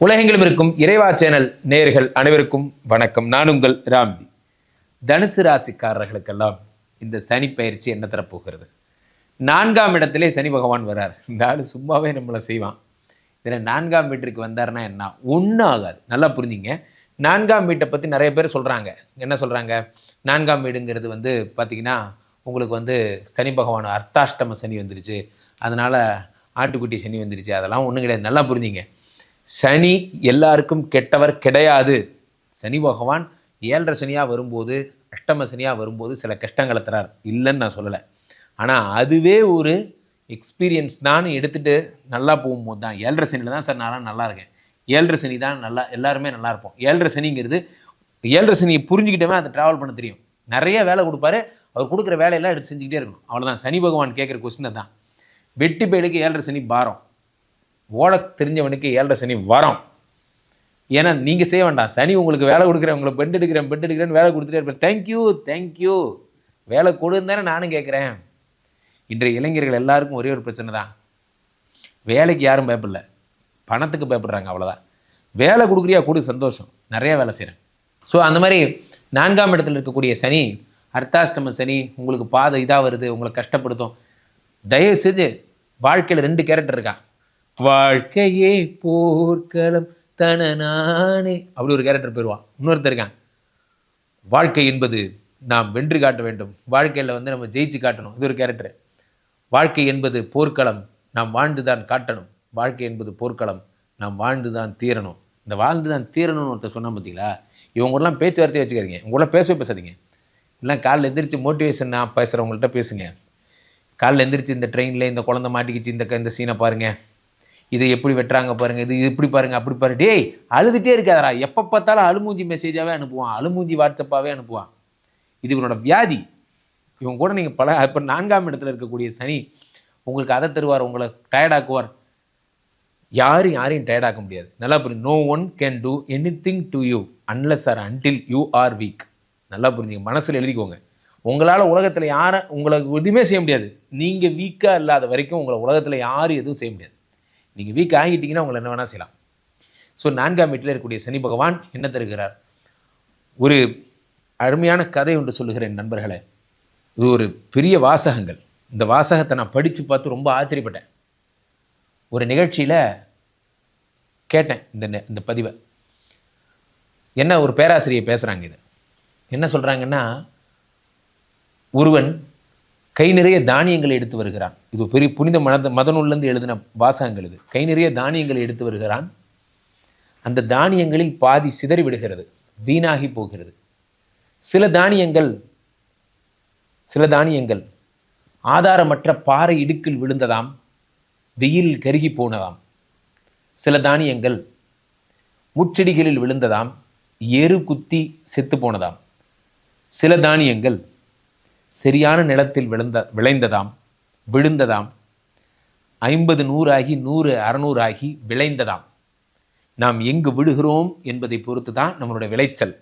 உலகெங்கிலும் இருக்கும் இறைவா சேனல் நேர்கள் அனைவருக்கும் வணக்கம். நான் உங்கள் ராம்ஜி. தனுசு ராசிக்காரர்களுக்கெல்லாம் இந்த சனி பயிற்சி என்ன தரப்போகிறது? நான்காம் இடத்திலே சனி பகவான் வரார் இந்த ஆள் சும்மாவே நம்மளை செய்வான். இதில் நான்காம் வீட்டிற்கு வந்தாருன்னா என்ன? ஒன்றும் ஆகாது நல்லா புரிஞ்சுங்க. நான்காம் வீட்டை பற்றி நிறைய பேர் சொல்கிறாங்க என்ன சொல்கிறாங்க நான்காம் வீடுங்கிறது வந்து பார்த்திங்கன்னா உங்களுக்கு வந்து சனி பகவான் அர்த்தாஷ்டம சனி வந்துருச்சு. அதனால் ஆட்டுக்குட்டி சனி வந்துருச்சு. அதெல்லாம் ஒன்றும் கிடையாது. நல்லா புரிஞ்சுங்க. சனி எல்லாருக்கும் கெட்டவர் கிடையாது. சனி பகவான் ஏழரை சனியாக வரும்போது அஷ்டம சனியாக வரும்போது சில கஷ்டங்களை தரார். இல்லைன்னு நான் சொல்லலை. ஆனால் அதுவே ஒரு எக்ஸ்பீரியன்ஸ் தான் எடுத்துகிட்டு நல்லா போகும்போது தான். ஏழரை சனியில் தான் சார் நான் நல்லா இருக்கேன். ஏழரை சனி தான் நல்லா எல்லாருமே நல்லா இருப்போம். ஏழரை சனிங்கிறது ஏழரை சனியை புரிஞ்சுக்கிட்டவே அதை ட்ராவல் பண்ண தெரியும். நிறைய வேலை கொடுப்பாரு. அவர் கொடுக்குற வேலையெல்லாம் எடுத்து செஞ்சுக்கிட்டே இருக்கணும். அவ்வளோதான் சனி பகவான் கேட்குற கொஸ்டின் தான் வெட்டி பேடுக்கு ஏழரை சனி பாரம். ஓட தெரிஞ்சவனுக்கு ஏழரை சனி வரும். ஏன்னா நீங்கள் செய்ய வேண்டாம். சனி உங்களுக்கு வேலை கொடுக்குறேன் உங்களை பெண்ட் எடுக்கிறேன் பெண்ட் எடுக்கிறேன்னு வேலை கொடுத்துட்டே இருப்பேன் தேங்க்யூ தேங்க்யூ வேலை கொடுன்னு தானே நானும் கேட்குறேன். இன்றைய இளைஞர்கள் எல்லாருக்கும் ஒரே ஒரு பிரச்சனை தான். வேலைக்கு யாரும் பயப்படல. பணத்துக்கு பயப்படுறாங்க அவ்வளோதான் வேலை கொடுக்குறியா கொடு சந்தோஷம். நிறைய வேலை செய்கிறேன் ஸோ அந்த மாதிரி நான்காம் இடத்துல இருக்கக்கூடிய சனி அர்த்தாஷ்டம சனி உங்களுக்கு பாதை இதாக வருது உங்களை கஷ்டப்படுத்தும். தயவு செஞ்சு வாழ்க்கையில் ரெண்டு கேரக்டர் இருக்கான் வாழ்க்கையே போர்க்களம் தனநானே அப்படி ஒரு கேரக்டர் போயிடுவான் இன்னொருத்தர் இருக்கான். வாழ்க்கை என்பது நாம் வென்று காட்ட வேண்டும். வாழ்க்கையில் வந்து நம்ம ஜெயிச்சு காட்டணும். இது ஒரு கேரக்டர் வாழ்க்கை என்பது போர்க்களம். நாம் வாழ்ந்து தான் காட்டணும். வாழ்க்கை என்பது போர்க்களம். நாம் வாழ்ந்து தான் தீரணும். இந்த வாழ்ந்து தான் தீரணும்னு ஒருத்தர் சொன்னால் பார்த்தீங்களா இவங்கெல்லாம் பேச்சுவார்த்தையை வச்சுக்காதீங்க. உங்களாம் பேசவே பேசாதீங்க. இல்லை காலைல எந்திரிச்சு மோட்டிவேஷன் நான் பேசுகிறவங்கள்ட்ட பேசுங்க. காலைல எந்திரிச்சு இந்த ட்ரெயினில் இந்த குழந்தை மாட்டிக்கிச்சு இந்த க- இந்த சீனை பாருங்கள் இதை எப்படி வெட்டுறாங்க பாருங்க இது இப்படி பாருங்க அப்படி பாரு டேய் அழுதுகிட்டே இருக்காதடா. எப்போ பார்த்தாலும் அழுமூஞ்சி மெசேஜாகவே அனுப்புவான். அழுமூஞ்சி வாட்ஸ்அப்பாகவே அனுப்புவான். இது இவனோட வியாதி. இவங்க கூட நீங்கள் பல இப்போ நான்காம் இடத்துல இருக்கக்கூடிய சனி உங்களுக்கு அதை தருவார் உங்களை டயர்டாக்குவார் யாரும் யாரையும் டயர்டாக்க முடியாது. நல்லா புரிஞ்சு no one can do anything to you unless or until you are weak நல்லா புரிஞ்சுங்க மனசில் எழுதிக்கோங்க. உங்களால் உலகத்தில் யாரை உங்களுக்கு எதுவுமே செய்ய முடியாது. நீங்கள் வீக்காக இல்லாத வரைக்கும் உங்களை உலகத்தில் யாரும் எதுவும் செய்ய முடியாது. நீங்கள் வீக் ஆகிட்டீங்கன்னா உங்களை என்ன வேணால் செய்யலாம். ஸோ நான்காம் வீட்டில் இருக்கக்கூடிய சனி பகவான் என்ன தருகிறார்? ஒரு அருமையான கதை ஒன்று சொல்லுகிறேன் நண்பர்களே. இது ஒரு பெரிய வாசகங்கள். இந்த வாசகத்தை நான் படித்து பார்த்து ரொம்ப ஆச்சரியப்பட்டேன். ஒரு நிகழ்ச்சியில் கேட்டேன் இந்த இந்த பதிவை. என்ன ஒரு பேராசிரியர் பேசுகிறாங்க இது. என்ன சொல்கிறாங்கன்னா ஒருவன் கை நிறைய தானியங்களை எடுத்து வருகிறான். இது பெரிய புனித மத மதநூல்லேருந்து எழுதின வாசகங்கள் இது. கை நிறைய தானியங்களை எடுத்து வருகிறான். அந்த தானியங்களில் பாதி சிதறி விடுகிறது. வீணாகி போகிறது. சில தானியங்கள் சில தானியங்கள் ஆதாரமற்ற பாறை இடுக்கில் விழுந்ததாம் வெயில் கருகி போனதாம். சில தானியங்கள் முச்செடிகளில் விழுந்ததாம் எரு குத்தி செத்து போனதாம். சில தானியங்கள் சரியான நிலத்தில் விழுந்த விளைந்ததாம் விழுந்ததாம். ஐம்பது நூறாகி நூறு அறநூறாகி விளைந்ததாம். நாம் எங்கு விடுகிறோம் என்பதை பொறுத்து தான் நம்மளுடைய விளைச்சல்.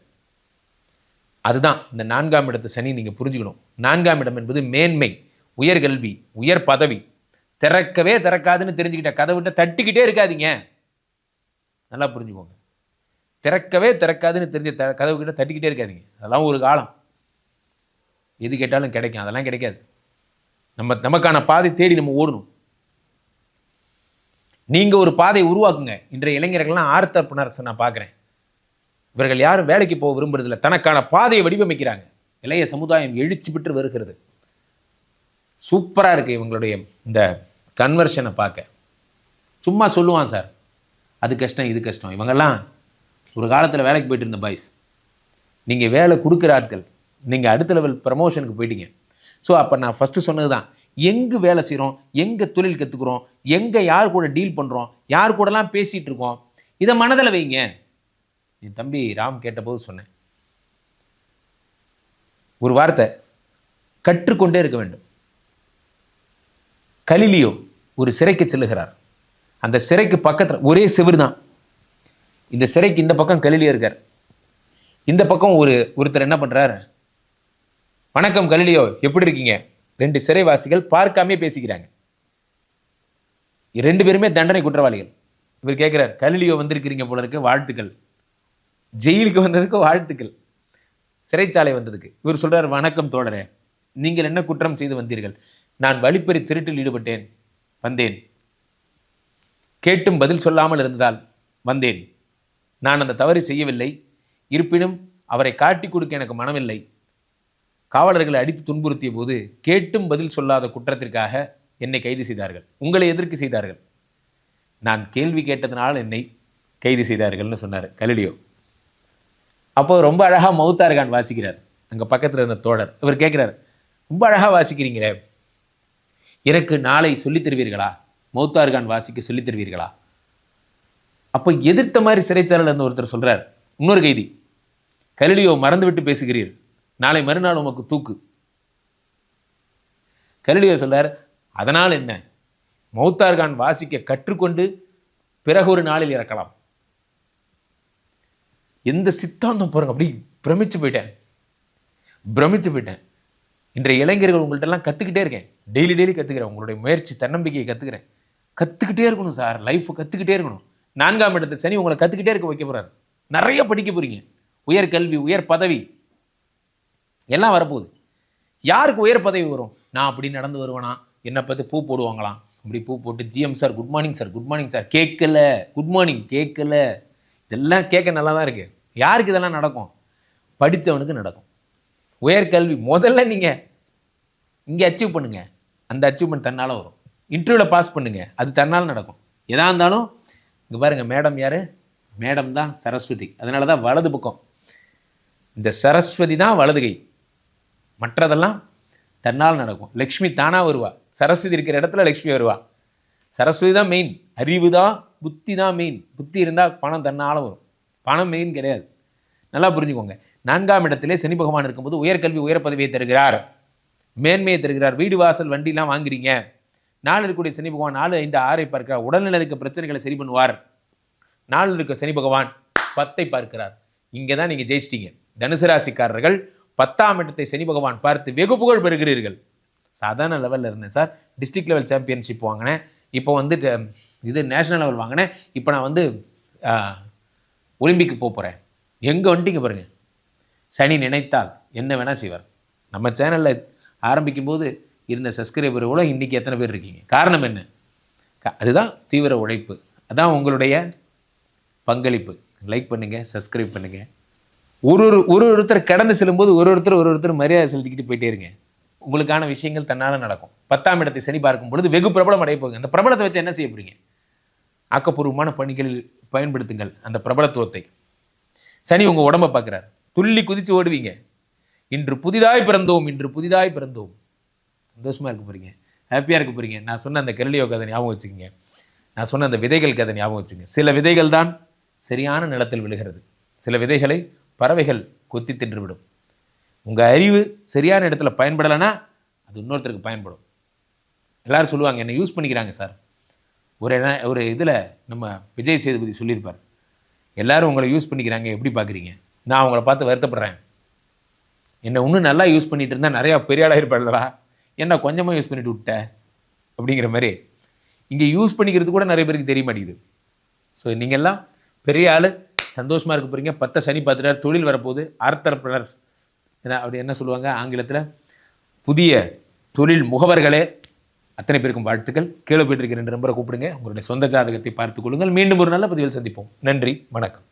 அதுதான் இந்த நான்காம் இடத்து சனி நீங்கள் புரிஞ்சுக்கணும். நான்காம் இடம் என்பது மேன்மை உயர்கல்வி உயர் பதவி. திறக்கவே திறக்காதுன்னு தெரிஞ்சுக்கிட்ட கதவுகிட்ட தட்டிக்கிட்டே இருக்காதீங்க. நல்லா புரிஞ்சுக்கோங்க. திறக்கவே திறக்காதுன்னு தெரிஞ்ச த கதவுக்கிட்ட தட்டிக்கிட்டே இருக்காதீங்க. அதெல்லாம் ஒரு காலம். எது கேட்டாலும் கிடைக்கும். அதெல்லாம் கிடைக்காது. நம்ம நமக்கான பாதை தேடி நம்ம ஓடணும். நீங்கள் ஒரு பாதையை உருவாக்குங்க. இன்றைய இளைஞர்கள்லாம் ஆர்த்தர்பனர்ஸ் நான் பார்க்குறேன். இவர்கள் யாரும் வேலைக்கு போக விரும்புறதில்ல. தனக்கான பாதையை வடிவமைக்கிறாங்க. இளைய சமுதாயம் எழுச்சி பெற்று வருகிறது. சூப்பராக இருக்குது இவங்களுடைய இந்த கன்வர்ஷனை பார்க்க. சும்மா சொல்லுவான் சார். அது கஷ்டம் இது கஷ்டம். இவங்கெல்லாம் ஒரு காலத்தில் வேலைக்கு போயிட்டு இருந்த பாய்ஸ் நீங்கள் வேலை கொடுக்குற ஆட்கள். நீங்கள் அடுத்த லெவல் ப்ரமோஷனுக்கு போயிட்டீங்க. ஸோ அப்போ நான் ஃபஸ்ட்டு சொன்னது தான் எங்கே வேலை செய்கிறோம் எங்கே தொழில் கற்றுக்குறோம் எங்கே யார் கூட டீல் பண்ணுறோம் யார் கூடலாம் பேசிகிட்டு இருக்கோம்? இதை மனதில் வைங்க. என் தம்பி ராம் கேட்டபோது சொன்னேன். ஒரு வார்த்தை. கற்றுக்கொண்டே இருக்க வேண்டும். கலிலியோ ஒரு சிறைக்கு செல்லுகிறார். அந்த சிறைக்கு பக்கத்தில் ஒரே செவுரு தான். இந்த சிறைக்கு இந்த பக்கம் கலிலியோ இருக்கார். இந்த பக்கம் ஒரு ஒருத்தர் என்ன பண்ணுறாரு வணக்கம் கலிலியோ எப்படி இருக்கீங்க? ரெண்டு சிறைவாசிகள் பார்க்காமே பேசிக்கிறாங்க. ரெண்டு பேருமே தண்டனை குற்றவாளிகள். இவர் கேட்குறார் கலிலியோ வந்திருக்கிறீங்க போல இருக்கு வாழ்த்துக்கள். ஜெயிலுக்கு வந்ததுக்கு வாழ்த்துக்கள். சிறைச்சாலை வந்ததுக்கு. இவர் சொல்றார் வணக்கம் தோழரே. நீங்கள் என்ன குற்றம் செய்து வந்தீர்கள்? நான் வழிப்பறி திருட்டில் ஈடுபட்டேன் வந்தேன். கேட்டும் பதில் சொல்லாமல் இருந்ததால் வந்தேன். நான் அந்த தவறு செய்யவில்லை. இருப்பினும் அவரை காட்டி கொடுக்க எனக்கு மனமில்லை. காவலர்களை அடித்து துன்புறுத்திய போது கேட்டும் பதில் சொல்லாத குற்றத்திற்காக என்னை கைது செய்தார்கள். உங்களை எதிர்க்கு செய்தார்கள். நான் கேள்வி கேட்டதனால் என்னை கைது செய்தார்கள்னு சொன்னார். கலிலியோ. அப்போ ரொம்ப அழகாக அழகா மௌத்தார்கான் வாசிக்கிறார். அங்கே பக்கத்தில் இருந்த தோழர். இவர் கேட்குறார் ரொம்ப அழகாக வாசிக்கிறீங்களே. எனக்கு நாளை சொல்லித் தருவீர்களா? மௌத்தார்கான் வாசிக்க சொல்லித் தருவீர்களா? அப்போ எதிர்த்த மாதிரி சிறைச்சாலையில் இருந்த ஒருத்தர் சொல்கிறார் இன்னொரு கைதி. கலிலியோ மறந்துவிட்டு பேசுகிறீர். நாளை மறுநாள் உமக்கு தூக்கு. கலிலியோ சொல்றார் அதனால் என்ன? மௌத்தார்கான் வாசிக்க கற்றுக்கொண்டு பிறகு ஒரு நாளில் இறக்கலாம். எந்த சித்தாந்தம் பாருங்க அப்படி பிரமிச்சு போயிட்டேன். பிரமிச்சு போயிட்டேன். இன்றைய இளைஞர்கள் உங்கள்ட்ட எல்லாம் கற்றுக்கிட்டே இருக்கேன். டெய்லி டெய்லி கற்றுக்கிறேன் உங்களுடைய முயற்சி தன்னம்பிக்கையை கற்றுக்கிறேன் கற்றுக்கிட்டே இருக்கணும் சார். லைஃப் கற்றுக்கிட்டே இருக்கணும். நான்காம் இடத்து சனி உங்களை கற்றுக்கிட்டே இருக்க வைக்க போகிறார் நிறைய படிக்க போகிறீங்க உயர் கல்வி உயர் பதவி எல்லாம் வரப்போகுது. யாருக்கு உயர் பதவி வரும்? நான் அப்படி நடந்து வருவேனா? என்னை பற்றி பூ போடுவாங்களாம் அப்படி பூ போட்டு GM sir good morning sir good morning sir கேட்கல. குட் மார்னிங் கேட்கல. இதெல்லாம் கேட்க நல்லா தான் இருக்குது யாருக்கு இதெல்லாம் நடக்கும்? படித்தவனுக்கு நடக்கும். உயர்கல்வி முதல்ல நீங்கள் இங்கே அச்சீவ் பண்ணுங்கள் அந்த அச்சீவ்மெண்ட் தன்னால் வரும். இன்டர்வியூவில் பாஸ் பண்ணுங்கள் அது தன்னால் நடக்கும். எதாக இருந்தாலும் இங்கே பாருங்கள் மேடம் யார்? மேடம் தான் சரஸ்வதி. அதனால தான் வலது பக்கம். இந்த சரஸ்வதி தான் வலது கை. மற்றதெல்லாம் தன்னால் நடக்கும். லக்ஷ்மி தானாக வருவாள் சரஸ்வதி இருக்கிற இடத்துல லக்ஷ்மி வருவா. சரஸ்வதி தான் மெயின் அறிவு தான் புத்தி தான் மெயின் புத்தி இருந்தால் பணம் தன்னால் வரும். பணம் மெயின் கிடையாது. நல்லா புரிஞ்சுக்கோங்க. நான்காம் இடத்திலே சனி பகவான் இருக்கும்போது உயர்கல்வி உயர் பதவியை தருகிறார். மேன்மையை தருகிறார். வீடு வாசல் வண்டிலாம் வாங்குறீங்க. நாலு இருக்கக்கூடிய சனி பகவான் நாலு ஐந்து ஆறை பார்க்கிறார். உடல்நிலை இருக்க பிரச்சனைகளை சரி பண்ணுவார். நாலு இருக்க சனி பகவான் பத்தை பார்க்கிறார். இங்கே தான் நீங்கள் ஜெயிச்சிட்டீங்க. தனுசு ராசிக்காரர்கள் பத்தாம் இடத்தை சனி பகவான் பார்த்து வெகு புகழ் பெறுகிறீர்கள். சாதாரண லெவலில் இருந்தேன் சார். டிஸ்ட்ரிக்ட் லெவல் சாம்பியன்ஷிப் வாங்கினேன். இப்போ வந்து இது நேஷனல் லெவல் வாங்கினேன். இப்போ நான் வந்து ஒலிம்பிக்கு போக போகிறேன் எங்கே வந்துட்டீங்க பாருங்க. சனி நினைத்தால் என்ன வேணால் செய்வார். நம்ம சேனலில் ஆரம்பிக்கும் போது இருந்த சப்ஸ்கிரைபர் கூட இன்றைக்கி எத்தனை பேர் இருக்கீங்க? காரணம் என்ன? க- அதுதான் தீவிர உழைப்பு. அதான் உங்களுடைய பங்களிப்பு. லைக் பண்ணுங்கள் சப்ஸ்கிரைப் பண்ணுங்கள் ஒரு ஒரு ஒரு ஒருத்தர் கடந்து செல்லும்போது ஒரு ஒருத்தர் ஒரு ஒருத்தர் மரியாதை செலுத்திக்கிட்டு போயிட்டே இருங்க. உங்களுக்கான விஷயங்கள் தன்னால் நடக்கும். பத்தாம் இடத்தை சனி பார்க்கும் பொழுது வெகு பிரபலம் அடைய போகுங்க அந்த பிரபலத்தை வச்சு என்ன செய்ய போறீங்க? ஆக்கப்பூர்வமான பணிகளில் பயன்படுத்துங்கள் அந்த பிரபலத்துவத்தை. சனி உங்கள் உடம்ப பார்க்குறார். துள்ளி குதித்து ஓடுவீங்க. இன்று புதிதாய் பிறந்தோம் இன்று புதிதாய் பிறந்தோம். சந்தோஷமாக இருக்க போகிறீங்க ஹாப்பியாக இருக்க போகிறீங்க நான் சொன்ன அந்த கெரளியோ கதை ஞாபகம் வச்சுக்கோங்க. நான் சொன்ன அந்த விதைகள் கதை ஞாபகம் வச்சுங்க சில விதைகள் தான் சரியான நிலத்தில் விழுகிறது. சில விதைகளை பறவைகள் கொத்தி தின்றுவிடும். உங்கள் அறிவு சரியான இடத்துல பயன்படலைன்னா அது இன்னொருத்தருக்கு பயன்படும். எல்லாரும் சொல்லுவாங்க என்னை யூஸ் பண்ணிக்கிறாங்க சார் ஒரு என்ன- ஒரு இதில் நம்ம விஜய் சேதுபதி சொல்லியிருப்பார். எல்லாரும் உங்களை யூஸ் பண்ணிக்கிறாங்க எப்படி பார்க்குறீங்க நான் அவங்கள பார்த்து வருத்தப்படுறேன். என்னை இன்னும் நல்லா யூஸ் பண்ணிகிட்டு இருந்தால் நிறையா பெரிய ஆளாக இருப்பாடலடா என்ன கொஞ்சமாக யூஸ் பண்ணிட்டு விட்ட? அப்படிங்கிற மாதிரி. இங்கே யூஸ் பண்ணிக்கிறது கூட நிறைய பேருக்கு தெரிய மாட்டேங்குது. ஸோ நீங்கள்லாம் பெரிய ஆள் சந்தோஷமாக இருக்க போகிறீங்க பத்த சனி பார்த்துட்டார். தொழில் வரப்போகுது. ஆர்த்தர்பிரனர்ஸ் என்ன அப்படி என்ன சொல்லுவாங்க? ஆங்கிலத்தில் புதிய தொழில் முகவர்களே அத்தனை பேருக்கும் வாழ்த்துக்கள். கீழே போயிட்டு இருக்கிற ரெண்டு நம்பரை கூப்பிடுங்க. உங்களுடைய சொந்த ஜாதகத்தை பார்த்துக் கொள்ளுங்கள். மீண்டும் ஒரு நல்ல பதிவில் சந்திப்போம். நன்றி. வணக்கம்.